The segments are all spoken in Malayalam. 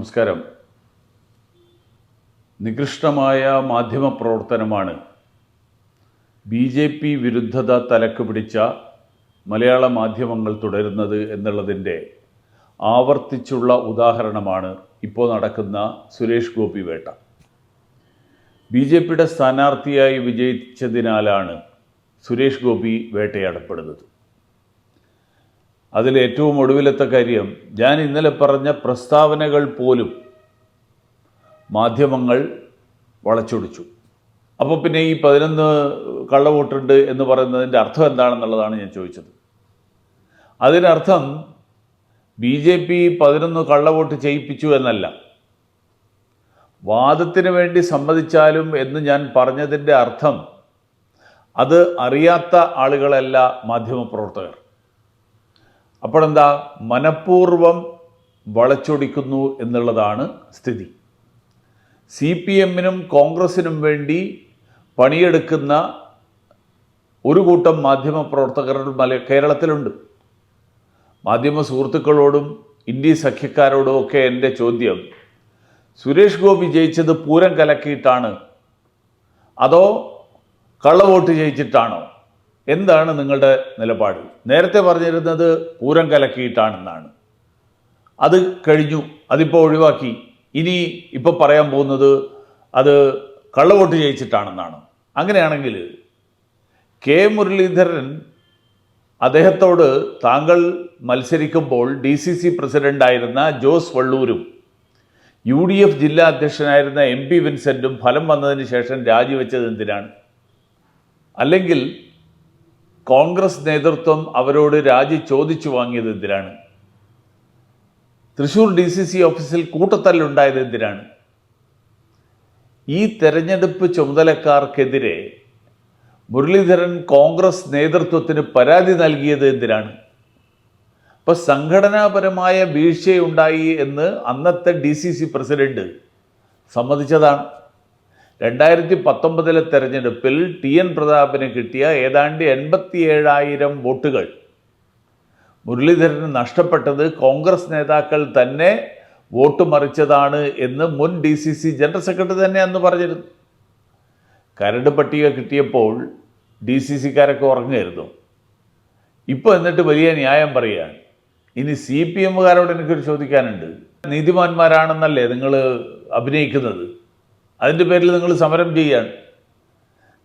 നമസ്കാരം. നികൃഷ്ടമായ മാധ്യമ പ്രവർത്തനമാണ് ബി ജെ പി വിരുദ്ധത തലക്ക് പിടിച്ച മലയാള മാധ്യമങ്ങൾ തുടരുന്നത് എന്നുള്ളതിന്റെ ആവർത്തിച്ചുള്ള ഉദാഹരണമാണ് ഇപ്പോൾ നടക്കുന്ന സുരേഷ് ഗോപി വേട്ട. ബി ജെ പിയുടെ സ്ഥാനാർത്ഥിയായി വിജയിച്ചതിനാലാണ് സുരേഷ് ഗോപി വേട്ടയാടപ്പെടുന്നത്. അതിൽ ഏറ്റവും ഒടുവിലത്തെ കാര്യം ഞാൻ ഇന്നലെ പറഞ്ഞ പ്രസ്താവനകൾ പോലും മാധ്യമങ്ങൾ വളച്ചൊടിച്ചു. അപ്പോൾ പിന്നെ ഈ പതിനൊന്ന് കള്ളവോട്ടുണ്ട് എന്ന് പറയുന്നതിന്റെ അർത്ഥം എന്താണെന്നുള്ളതാണ് ഞാൻ ചോദിച്ചത്. അതിനർത്ഥം ബി ജെ പി പതിനൊന്ന് കള്ളവോട്ട് ചെയ്യിപ്പിച്ചു എന്നല്ല. വാദത്തിന് വേണ്ടി സമ്മതിച്ചാലും എന്ന് ഞാൻ പറഞ്ഞതിന്റെ അർത്ഥം അത് അറിയാത്ത ആളുകളല്ല മാധ്യമപ്രവർത്തകർ. അപ്പോഴെന്താ? മനഃപൂർവം വളച്ചൊടിക്കുന്നു എന്നുള്ളതാണ് സ്ഥിതി. സി പി എമ്മിനും കോൺഗ്രസിനും വേണ്ടി പണിയെടുക്കുന്ന ഒരു കൂട്ടം മാധ്യമപ്രവർത്തകർ മല കേരളത്തിലുണ്ട്. മാധ്യമ സുഹൃത്തുക്കളോടും ഇന്ത്യ സഖ്യക്കാരോടും ഒക്കെ എന്റെ ചോദ്യം സുരേഷ് ഗോപി ജയിച്ചത് പൂരം കലക്കിയിട്ടാണ് അതോ കള്ളവോട്ട് ജയിച്ചിട്ടാണോ? എന്താണ് നിങ്ങളുടെ നിലപാട്? നേരത്തെ പറഞ്ഞിരുന്നത് പൂരം കലക്കിയിട്ടാണെന്നാണ്. അത് കഴിഞ്ഞു അതിപ്പോൾ ഒഴിവാക്കി. ഇനി ഇപ്പോൾ പറയാൻ പോകുന്നത് അത് കള്ളവോട്ട് ജയിച്ചിട്ടാണെന്നാണ്. അങ്ങനെയാണെങ്കിൽ കെ. മുരളീധരൻ അദ്ദേഹത്തോട് താങ്കൾ മത്സരിക്കുമ്പോൾ ഡി സി സി പ്രസിഡന്റായിരുന്ന ജോസ് വള്ളൂരും യു ഡി എഫ് ജില്ലാ അധ്യക്ഷനായിരുന്ന എം പി വിൻസെന്റും ഫലം വന്നതിന് ശേഷം രാജിവെച്ചത് എന്തിനാണ്? അല്ലെങ്കിൽ കോൺഗ്രസ് നേതൃത്വം അവരോട് രാജി ചോദിച്ചു വാങ്ങിയത് എന്തിനാണ്? തൃശൂർ ഡി സി സി ഓഫീസിൽ കൂട്ടത്തല്ലുണ്ടായത് എന്തിനാണ്? ഈ തെരഞ്ഞെടുപ്പ് ചുമതലക്കാർക്കെതിരെ മുരളീധരൻ കോൺഗ്രസ് നേതൃത്വത്തിന് പരാതി നൽകിയത് എന്തിനാണ്? അപ്പോൾ സംഘടനാപരമായ വീഴ്ചയുണ്ടായി എന്ന് അന്നത്തെ ഡി സി സി പ്രസിഡന്റ് സമ്മതിച്ചതാണ്. രണ്ടായിരത്തി പത്തൊമ്പതിലെ തെരഞ്ഞെടുപ്പിൽ ടി എൻ പ്രതാപിന് കിട്ടിയ ഏതാണ്ട് എൺപത്തി ഏഴായിരം വോട്ടുകൾ. മുരളീധരന് നഷ്ടപ്പെട്ടത് കോൺഗ്രസ് നേതാക്കൾ തന്നെ വോട്ട് മറിച്ചതാണ് എന്ന് മുൻ D C C general secretary തന്നെ അന്ന് പറഞ്ഞിരുന്നു. കരട് പട്ടിക കിട്ടിയപ്പോൾ ഡി സി സിക്കാരൊക്കെ ഉറങ്ങുമായിരുന്നു ഇപ്പോൾ എന്നിട്ട് വലിയ ന്യായം പറയുകയാണ് ഇനി സി പി എമ്മുകാരോട് എനിക്കൊരു ചോദിക്കാനുണ്ട്. നീതിമാന്മാരാണെന്നല്ലേ നിങ്ങൾ അഭിനയിക്കുന്നത്? അതിന്റെ പേരിൽ നിങ്ങൾ സമരം ചെയ്യാണ്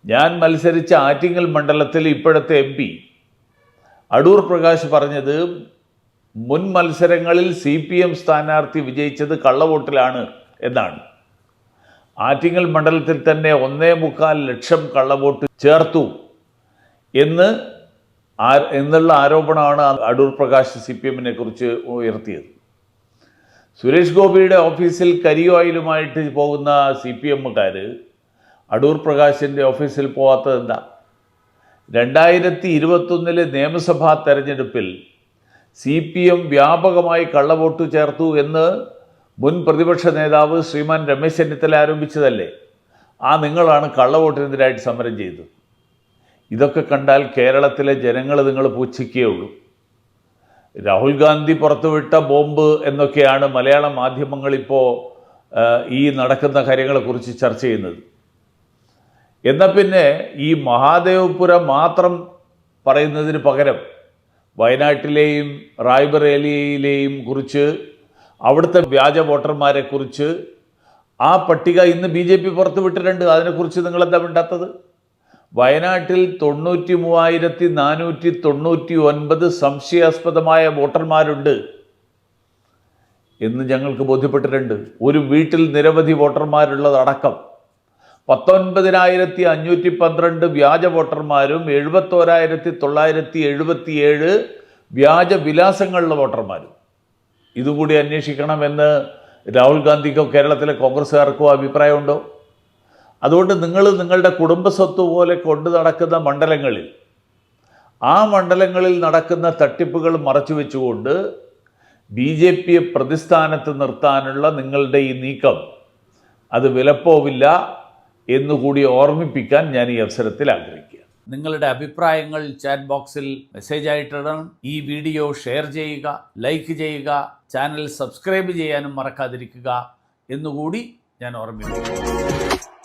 ഞാൻ മത്സരിച്ച ആറ്റിങ്ങൽ മണ്ഡലത്തിൽ ഇപ്പോഴത്തെ എം പി. അടൂർ പ്രകാശ് പറഞ്ഞത് മുൻ മത്സരങ്ങളിൽ സി പി എം സ്ഥാനാർത്ഥി വിജയിച്ചത് കള്ളവോട്ടിലാണ് എന്നാണ്. ആറ്റിങ്ങൽ മണ്ഡലത്തിൽ തന്നെ ഒന്നേ മുക്കാൽ ലക്ഷം കള്ളവോട്ട് ചേർത്തു എന്ന് എന്നുള്ള ആരോപണമാണ് അടൂർ പ്രകാശ് സി പി എമ്മിനെ കുറിച്ച് ഉയർത്തിയത്. സുരേഷ് ഗോപിയുടെ ഓഫീസിൽ കരിയോയിലുമായിട്ട് പോകുന്ന സി പി എമ്മുകാർ അടൂർ പ്രകാശിന്റെ ഓഫീസിൽ പോകാത്തത് എന്താ? രണ്ടായിരത്തി ഇരുപത്തൊന്നിലെ നിയമസഭാ തെരഞ്ഞെടുപ്പിൽ സി പി എം വ്യാപകമായി കള്ളവോട്ട് ചേർത്തു എന്ന് മുൻ പ്രതിപക്ഷ നേതാവ് ശ്രീമാൻ രമേശ് ചെന്നിത്തല ആരോപിച്ചതല്ലേ? ആ നിങ്ങളാണ് കള്ളവോട്ടിനെതിരായിട്ട് സമരം ചെയ്തത്. ഇതൊക്കെ കണ്ടാൽ കേരളത്തിലെ ജനങ്ങൾ നിങ്ങൾ പൂച്ഛിക്കുകയുള്ളൂ രാഹുൽ ഗാന്ധി പുറത്തുവിട്ട ബോംബ് എന്നൊക്കെയാണ് മലയാള മാധ്യമങ്ങൾ ഇപ്പോൾ ഈ നടക്കുന്ന കാര്യങ്ങളെക്കുറിച്ച് ചർച്ച ചെയ്യുന്നത്. എന്നാൽ പിന്നെ ഈ മഹാദേവപുരം മാത്രം പറയുന്നതിന് പകരം വയനാട്ടിലെയും റായ്ബറേലിയിലെയും കുറിച്ച് അവിടുത്തെ വ്യാജ വോട്ടർമാരെക്കുറിച്ച് ആ പട്ടിക ഇന്ന് ബി ജെ പി പുറത്തുവിട്ടിട്ടുണ്ട്. അതിനെക്കുറിച്ച് നിങ്ങളെന്താ മിണ്ടാത്തത്? വയനാട്ടിൽ തൊണ്ണൂറ്റി മൂവായിരത്തി നാനൂറ്റി തൊണ്ണൂറ്റി ഒൻപത് സംശയാസ്പദമായ വോട്ടർമാരുണ്ട് എന്ന് ഞങ്ങൾക്ക് ബോധ്യപ്പെട്ടിട്ടുണ്ട്. ഒരു വീട്ടിൽ നിരവധി വോട്ടർമാരുള്ളതടക്കം. പത്തൊൻപതിനായിരത്തി അഞ്ഞൂറ്റി പന്ത്രണ്ട് വ്യാജ വോട്ടർമാരും എഴുപത്തോരായിരത്തി തൊള്ളായിരത്തി എഴുപത്തി ഏഴ് വ്യാജ വിലാസങ്ങളുള്ള വോട്ടർമാരും. ഇതുകൂടി അന്വേഷിക്കണമെന്ന് രാഹുൽ ഗാന്ധിക്കോ കേരളത്തിലെ കോൺഗ്രസ്സുകാർക്കോ അഭിപ്രായമുണ്ടോ? അതുകൊണ്ട് നിങ്ങൾ നിങ്ങളുടെ കുടുംബസ്വത്ത് പോലെ കൊണ്ടു നടക്കുന്ന മണ്ഡലങ്ങളിൽ ആ മണ്ഡലങ്ങളിൽ നടക്കുന്ന തട്ടിപ്പുകൾ മറച്ചു വെച്ചുകൊണ്ട് ബി ജെ പിയെ പ്രതിസ്ഥാനത്ത് നിർത്താനുള്ള നിങ്ങളുടെ ഈ നീക്കം അത് വിലപ്പോവില്ല എന്നുകൂടി ഓർമ്മിപ്പിക്കാൻ ഞാൻ ഈ അവസരത്തിൽ ആഗ്രഹിക്കുക. നിങ്ങളുടെ അഭിപ്രായങ്ങൾ ചാറ്റ് ബോക്സിൽ മെസ്സേജ് ആയിട്ടിടണം. ഈ വീഡിയോ ഷെയർ ചെയ്യുക ലൈക്ക് ചെയ്യുക ചാനൽ സബ്സ്ക്രൈബ് ചെയ്യാനും മറക്കാതിരിക്കുക എന്നുകൂടി ഞാൻ ഓർമ്മിപ്പിക്കുന്നു.